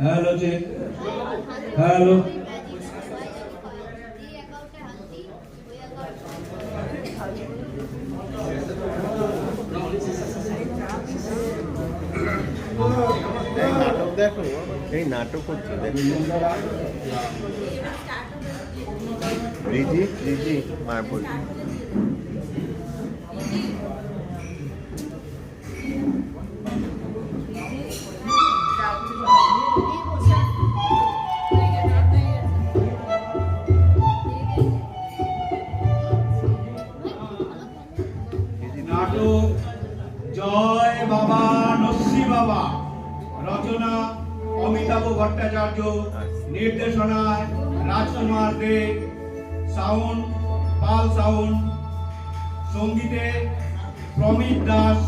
Hello check hello. এই নাটক দেখো। এই নাটক হচ্ছে দেখো রিজি রিজি মার্বল নাটক বাবা, রচনা অমিতাভ ভট্টাচার্য, নির্দেশনায় রাজকুমার দে, সাউন্ড, পাল সাউন্ড, সঙ্গীতে প্রমিত দাস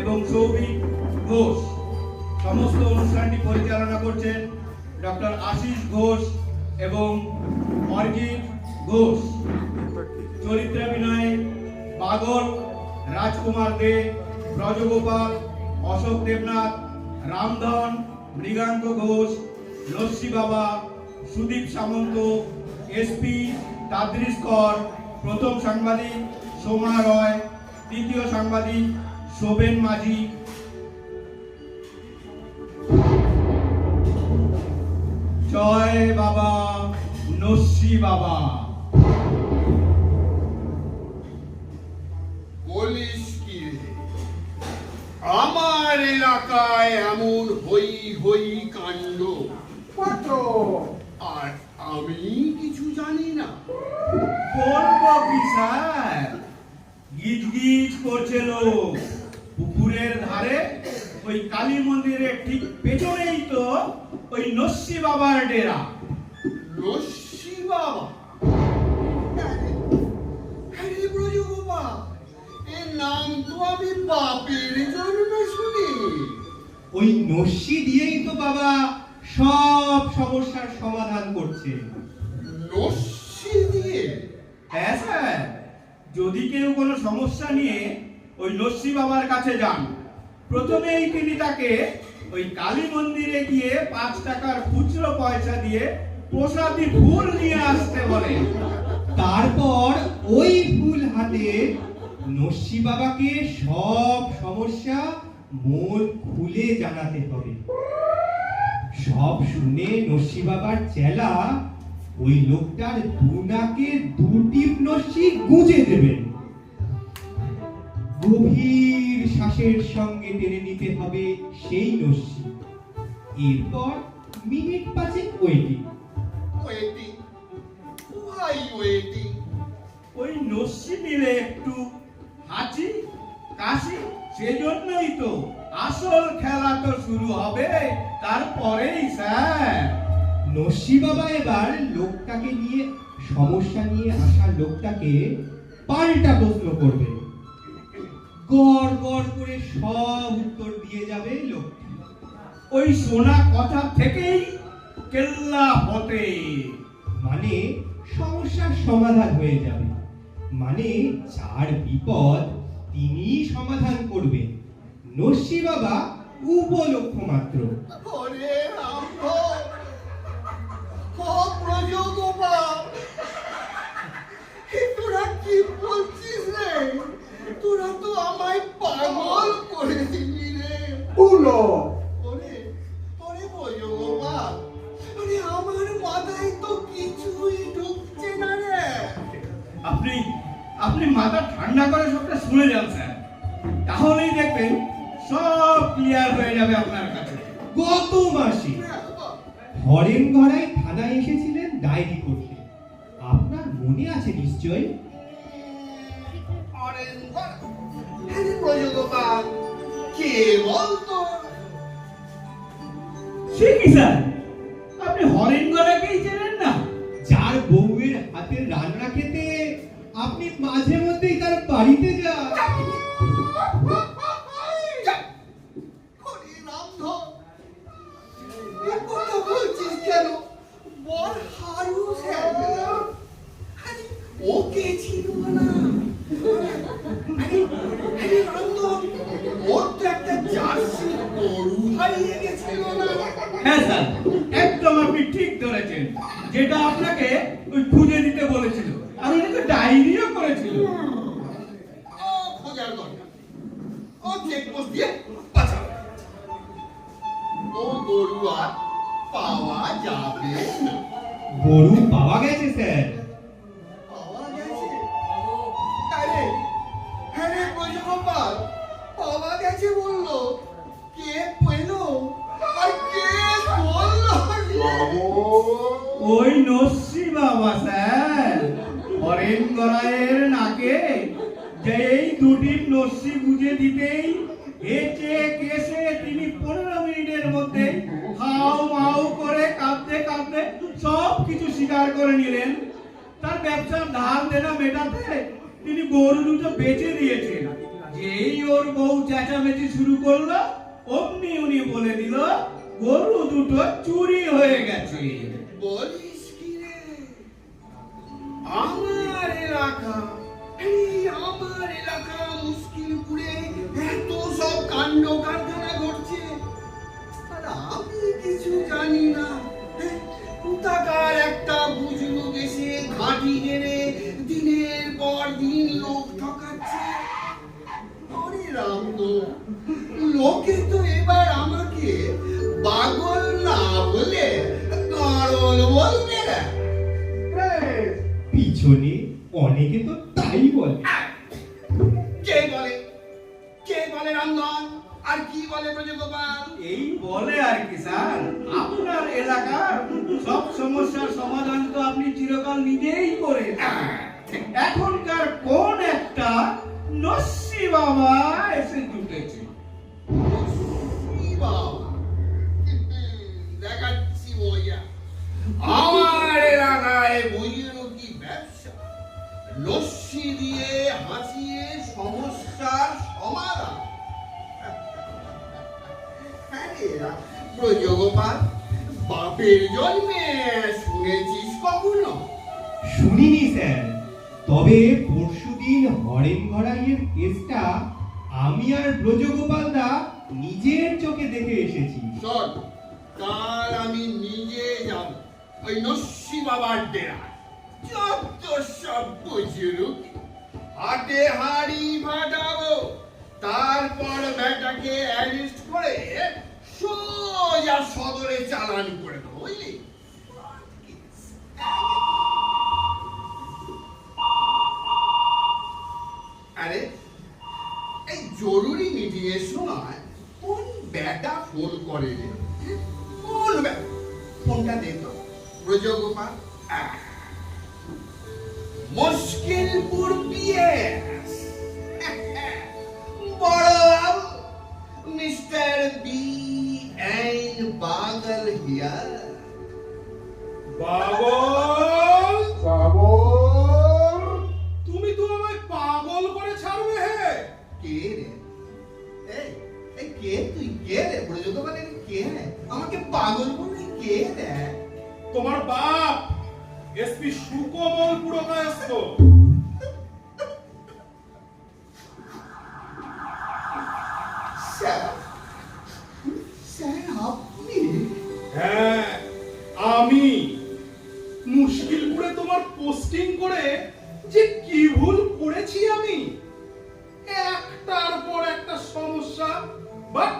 এবং সৌভিক ঘোষ। সমস্ত অনুষ্ঠানটি পরিচালনা করছেন ডক্টর আশিস ঘোষ এবং অর্জিত ঘোষ। চরিত্রাভিনয়ে পাগল রাজকুমার দে, ব্রজগোপাল অশোক দেবনাথ, রামধন, মৃগাঙ্ক ঘোষ, লস্যি বাবা, সুদীপ সামন্ত এসপি তাদ্রিস কর, প্রথম সাংবাদিক সোমা রয়, তৃতীয় সাংবাদিক শোভেন মাঝি। জয় বাবা, নস্যি বাবা। আমার এলাকায় এমন হই হই কাণ্ড। কত আর আমি কিছু জানি না। বলব স্যার? গিজ গিজ করছে লোক। পুকুরের ধারে ওই কালী মন্দিরের ঠিক পেছনেই তো ওই নস্যি বাবার ডেরা। রশ্মি বাবা আরে ব্রজগোপা এর নাম তো আমি বাপের জন্মে শুনিনি ওই নস্যি দিয়েই তো বাবা সব সমস্যার সমাধান করছে। রশ্মি দিয়ে? হ্যাঁ স্যার যদি কেউ কোনো সমস্যা নিয়ে ওই নস্যি বাবার কাছে যান প্রথমেই তিনি তাকে ওই কালী মন্দিরে গিয়ে পাঁচ টাকার খুচরো পয়সা দিয়ে প্রসাদী ফুল নিয়ে আসতে বলে তারপর ওই ফুল হাতে নস্যি বাবাকে সব সমস্যা মন খুলে জানাতে হবে। সব শুনে নস্যি বাবার চেলা ওই লোকটার দুনাকে দুটি নস্যি গুঁজে দেবেন গভীর শ্বাসের সঙ্গে টেনে নিতে হবে সেই নস্যি এরপর মিনিট পাঁচেক ওয়েটিং। ওয়েটিং। Y waiting. ওই নস্যি নিলে একটু হাঁচি কাশি, সেজন্যই তো আসল খেলা তো শুরু হবে তারপরেই, স্যার। নস্যি বাবা এবার লোকটাকে নিয়ে, সমস্যা নিয়ে আসা লোকটাকে পাল্টা প্রশ্ন করবে। গড় গড় করে সব উত্তর দিয়ে যাবে লোকটি। ওই শোনা কথা থেকেই কেল্লা হতে মানে সমস্যার সমাধান হয়ে যাবে। মানে যার বিপদ তিনি সমাধান করবেন। নস্যি বাবা উপলক্ষ মাত্র। তোরা কি বলছিস রে? তোরা তো আমায় পাগল করে দিবি রে। উলো ওরে ওরে ব্রজগোপা আরে আমার মাথায় মাথা ঠান্ডা করে সবটা শুনে যান স্যার। তাহলেই দেখবেন সব ক্লিয়ার হয়ে যাবে আপনার কাছে। গত মাসে হরেন গড়াই থানায় এসেছিলেন ডায়েরি করতে। আপনার মনে আছে নিশ্চয়ই ব্রজগোপা কে বলতো? সে কি স্যার? মাঝে মধ্যেই তার বাড়িতে যান ব্রজগোপাল পাওয়া গেছে বলল কে পেল? আর কে বলল? ওই নস্যি বাবা স্যার হরেন গড়াইয়ের নাকে যেই দুটি নস্যি বুঝে দিতেই হেঁচে কেসে তিনি পনেরো মিনিটের মধ্যে হাউ মাউ করে কাঁদতে কাঁদতে সব কিছু স্বীকার করে নিলেন। তার ব্যবসার ধার দেনা মেটাতে তিনি গরু দুটো বেচে দিয়েছেন। যেই ওর বউ চেঁচামেচি শুরু করল, অমনি উনি বলে দিল, গরু দুটো চুরি হয়ে গেছে। বলিস কি রে? নিজেই করে। এখনকার কোন একটা নস্যি বাবা নিজের চোখে দেখে এসেছি। শোন, কাল আমি নিজে যাব ওই নস্যি বাবার ডেরা যত সব হাতে হাড়ি ফাটাবো তারপর ব্যাটাকে অ্যারেস্ট করে সোজা সদরে চালান করে দেবো, বুঝলি? আরে, এই জরুরি মিটিং এর সময় কোন ব্যাটা ফোন করে? রে কোন ব্যাটা? ফোনটা দে তো। ব্রজগোপাল। মুশকিলপুর পিএস পোস্টিং করে যে কি ভুল করেছি আমি? একটার পর একটা সমস্যা বাট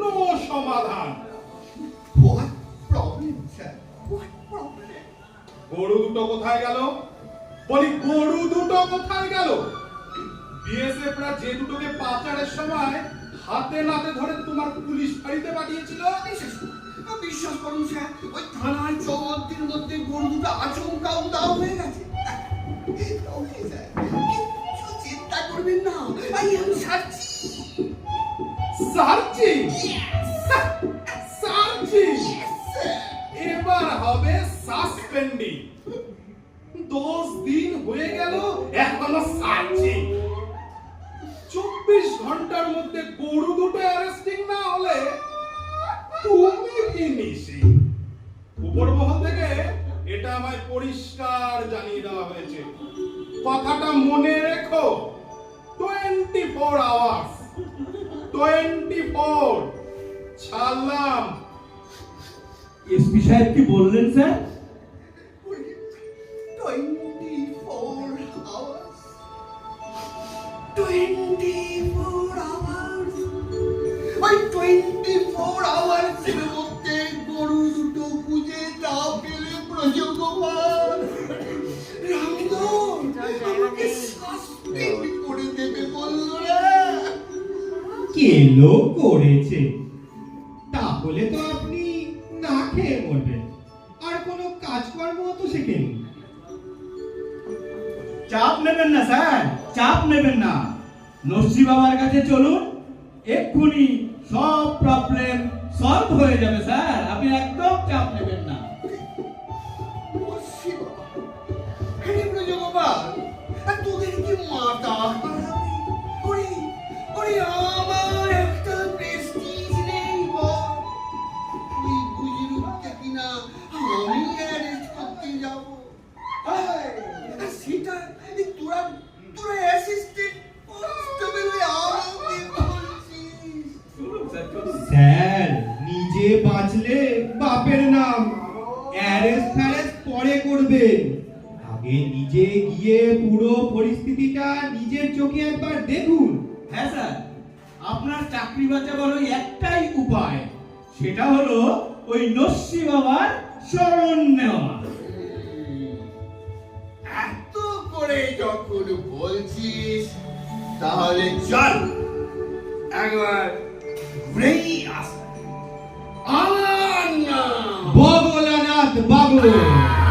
নো সমাধান। What problem sir what problem গরু দুটো কোথায় গেল? বলি গরু দুটো কোথায় গেল? বিএসএফরা যে দুটোকে পাচারের সময় হাতে নাতে ধরে তোমার পুলিশ ফাঁড়িতে পাঠিয়েছিল? বিশ্বাস করুন, স্যার ওই থানার চৌহদ্দির মধ্যে দুটো আচমকা উদাও হয়ে গেছে। ওকে স্যার কিচ্ছু চিন্তা করবেন না I am search searching searching এবার হবে সাসপেন্ডিং। দশ দিন হয়ে গেল এখনও সার্চিং চব্বিশ ঘণ্টার মধ্যে গরু দুটো অ্যারেস্টিং না হলে তুমি নিশি। উপর মহল থেকে এটা আমায় পরিষ্কার জানিয়ে দেওয়া হয়েছে। কথাটা মনে রেখো। Twenty four hours. Twenty four ছাড়লাম। এসপি সাহেব কি বললেন sir? Twenty four hours. Twenty four লোক করেছে, তাহলে তো আপনি না খেয়ে মরবেন। আর কোনো কাজকর্ম তো শেখেন চাপ নেবেন না, স্যার, চাপ নেবেন না। নসি বাবার কাছে চলুন তাহলে চল। একবার ঘুরেই আসা। আনা বগলানাথ বাবু।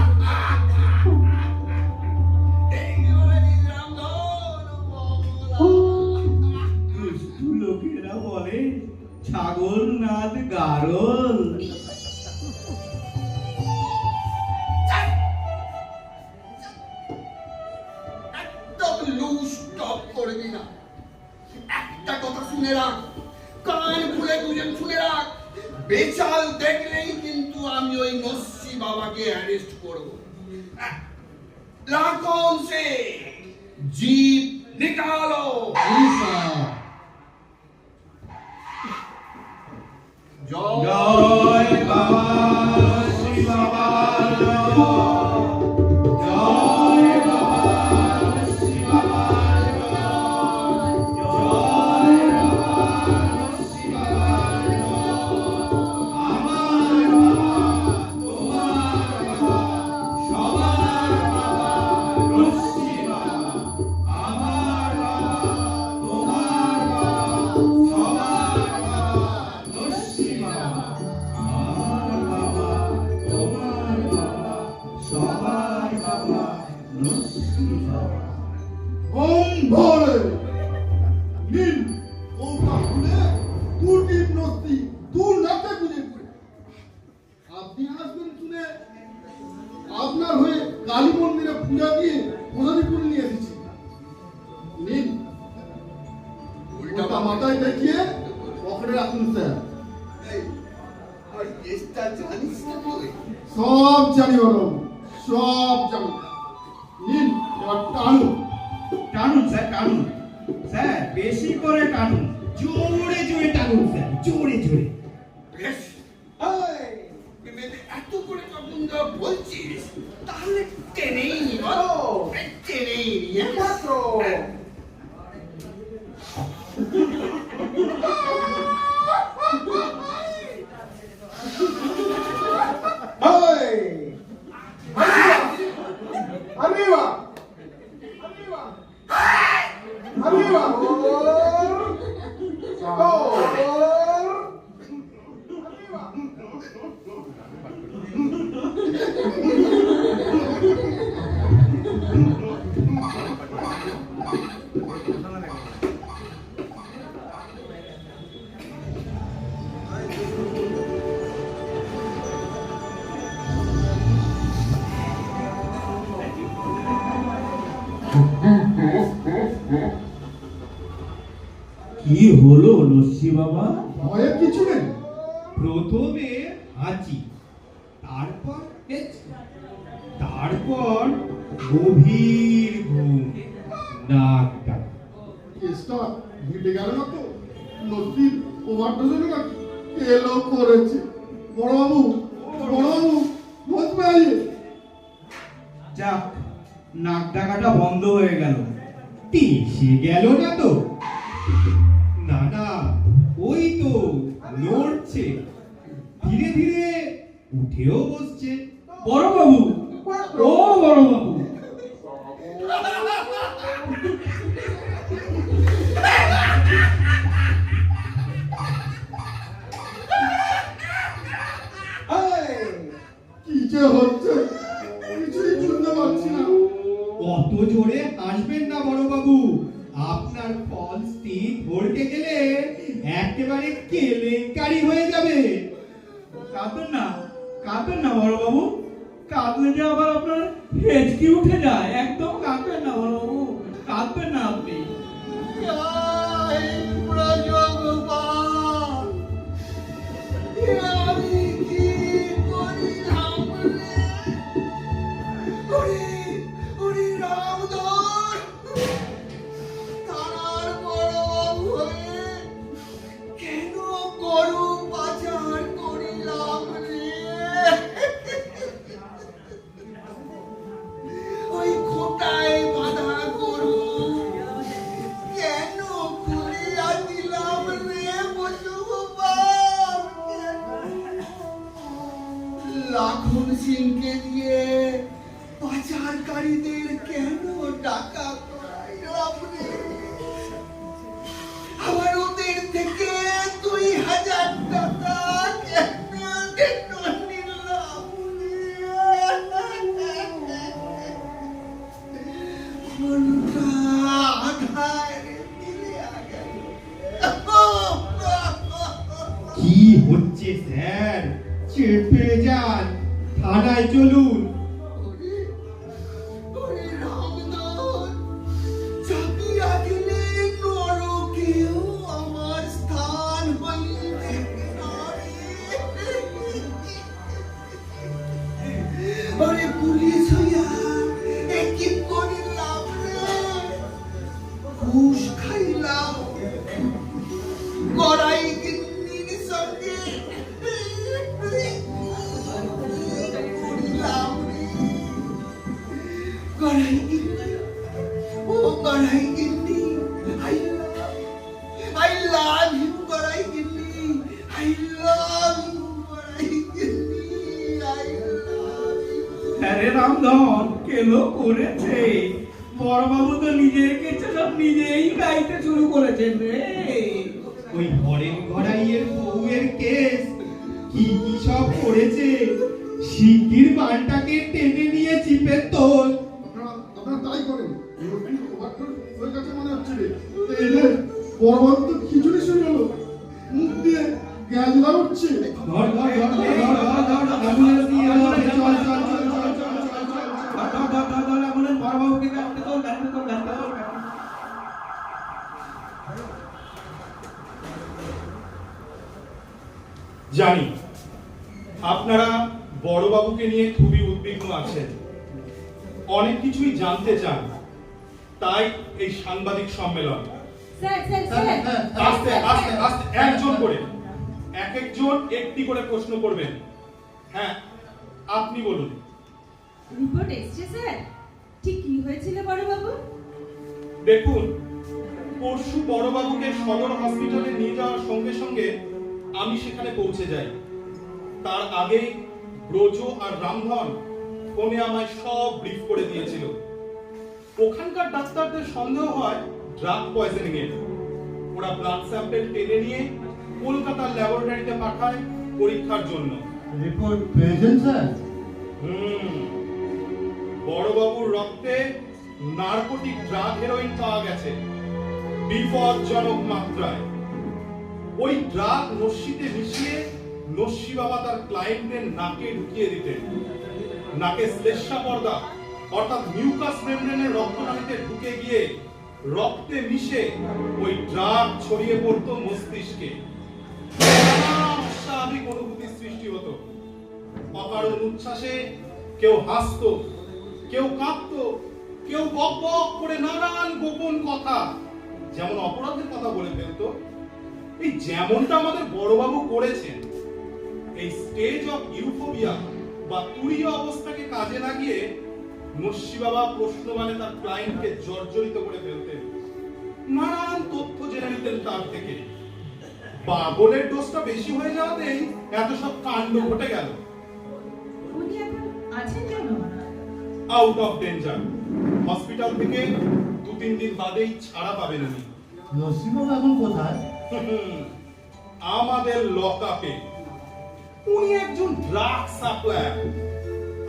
বেচাল দেখলেই কিন্তু আমি ওই নস্যি বাবাকে অ্যারেস্ট করব। হ্যাঁ। লাখন সে। জীব নিকালো। জয় বাবা। টানুন টানুন স্যার টানুন স্যার বেশি করে টানুন জোরে জোরে টানুন স্যার জোরে জোরে। বেশ। এত করে যখন বলছিস তাহলে টেনেই নিব টেনেই নিয়ে মাত্র এলো করেছে। বড়বাবু বড়বাবু যাক, নাক ডাকাটা বন্ধ হয়ে গেল। টিসে গেল না তো? না না, ওই তো নড়ছে ধীরে ধীরে উঠেও বসছে। বড়বাবু, ও বড়বাবু অত জোরে হাসবেন না বড় বাবু আপনার ফলসটি ধরতে গেলে একেবারে কেলেঙ্কারি হয়ে যাবে। কাঁদবেন না কাঁদবেন না বড় বাবু কাঁদলে যে আবার আপনার হেঁচকি উঠে যায়। একদম কাঁদবেন না বড় বাবু যান থানায় চলুন। আরে রামধন কেলো করেছে। বড় বাবু তো নিজের কেছে সব নিজেই গাইতে শুরু করেছেন রে। ওই ঘরের ঘড়াইয়ের বউয়ের কেস কি কি সব করেছে? শিগগির বানটাকে টেনে নিয়ে চিপের তোল জানি। আপনারা বড়বাবুকে নিয়ে খুবই উদ্বিগ্ন আছেন। অনেক কিছুই জানতে চান। তাই এই সাংবাদিক সম্মেলন। Sir sir sir. আস্তে আস্তে আস্তে একজন করে। এক একজন একটি করে প্রশ্ন করবেন। হ্যাঁ আপনি বলুন। রিপোর্ট এসছে স্যার? ঠিক কি হয়েছিল বড় বাবু দেখুন পরশু বড়বাবুকে সদর হসপিটালে নিয়ে যাওয়ার সঙ্গে সঙ্গে আমি সেখানে পৌঁছে যাই। তার আগেই ব্রজ আর রামধন ফোনে আমায় সব ব্রিফ করে দিয়েছিল। ওখানকার ডাক্তারদের সন্দেহ হয় ড্রাগ পয়জনিং এর। ওরা ব্লাড স্যাম্পেল টেনে নিয়ে কলকাতার ল্যাবরেটরিতে পাঠায় পরীক্ষার জন্য। রিপোর্ট পেয়েছেন স্যার? হুম। বড়বাবুর রক্তে নারকোটিক ড্রাগ হেরোইন পাওয়া গেছে। বিপজ্জনক মাত্রায়। ওই ড্রাগ নস্যিতে মিশিয়ে লস্যি বাবা তার ক্লায়েন্টদের নাকে ঢুকিয়ে দিতেন। নাকে শ্লেষ্মা পর্দা, অর্থাৎ মিউকাস মেমব্রেনের রক্তনালীতে ঢুকে গিয়ে রক্তে মিশে ওই ড্রাগ ছড়িয়ে পড়তো মস্তিষ্কে। অস্বাভাবিক অনুভূতির সৃষ্টি হতো। অকারণ উচ্ছ্বাসে কেউ হাসতো, কেউ কাঁদতো, কেউ বক বক করে নানান গোপন কথা, যেমন অপরাধের কথা বলে ফেলতো এই যেমনটা আমাদের বড়বাবু করেছেন এই স্টেজ অফ ইউফোবিয়া বা তুরীয় অবস্থাকে কাজে লাগিয়ে নস্যি বাবা প্রশ্ন মানে তার ক্লায়েন্টকে জর্জরিত করে ফেলতেন। নানান তথ্য জেনে নিতেন তার থেকে। পাগলের ডোজটা বেশি হয়ে যাওয়াতেই এত সব কাণ্ড ঘটে গেল। উনি এখন আছেন কেমন আউট অফ ডেঞ্জার হসপিটাল থেকে দু তিন দিন বাদেই ছাড়া পাবেন উনি। নসিবাবু এখন কোথায়? আমাদের লকআপে উনি একজন ড্রাগ সাপ্লায়ার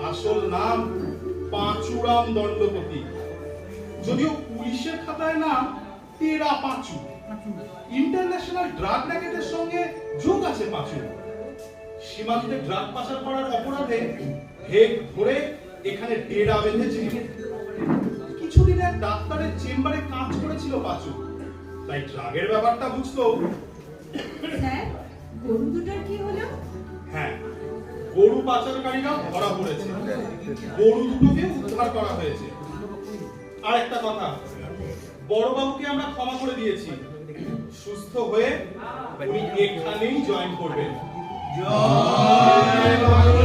আসল নাম পাঁচুরাম দণ্ডপতি। যদিও পুলিশের খাতায় নাম তেরা পাঁচু। ইন্টারন্যাশনাল ড্রাগ র্যাকেটের সঙ্গে যোগ আছে পাঁচু। সীমান্তে ড্রাগ পাচার করার অপরাধে হেগ ধরে এখানে ডেরা বেঁধেছিল কিছুদিন এক ডাক্তারের চেম্বারে কাজ করেছিল পাঁচু। তাই ড্রাগের ব্যাপারটা বুঝতো স্যার গরু দুটোর কি হলো? হ্যাঁ গরু পাচারকারীরা ধরা পড়েছে। গরু দুটোকে উদ্ধার করা হয়েছে। আর একটা কথা বড়বাবুকে আমরা ক্ষমা করে দিয়েছি। সুস্থ হয়ে উনি এখানেই জয়েন করবেন। জয় বাংলা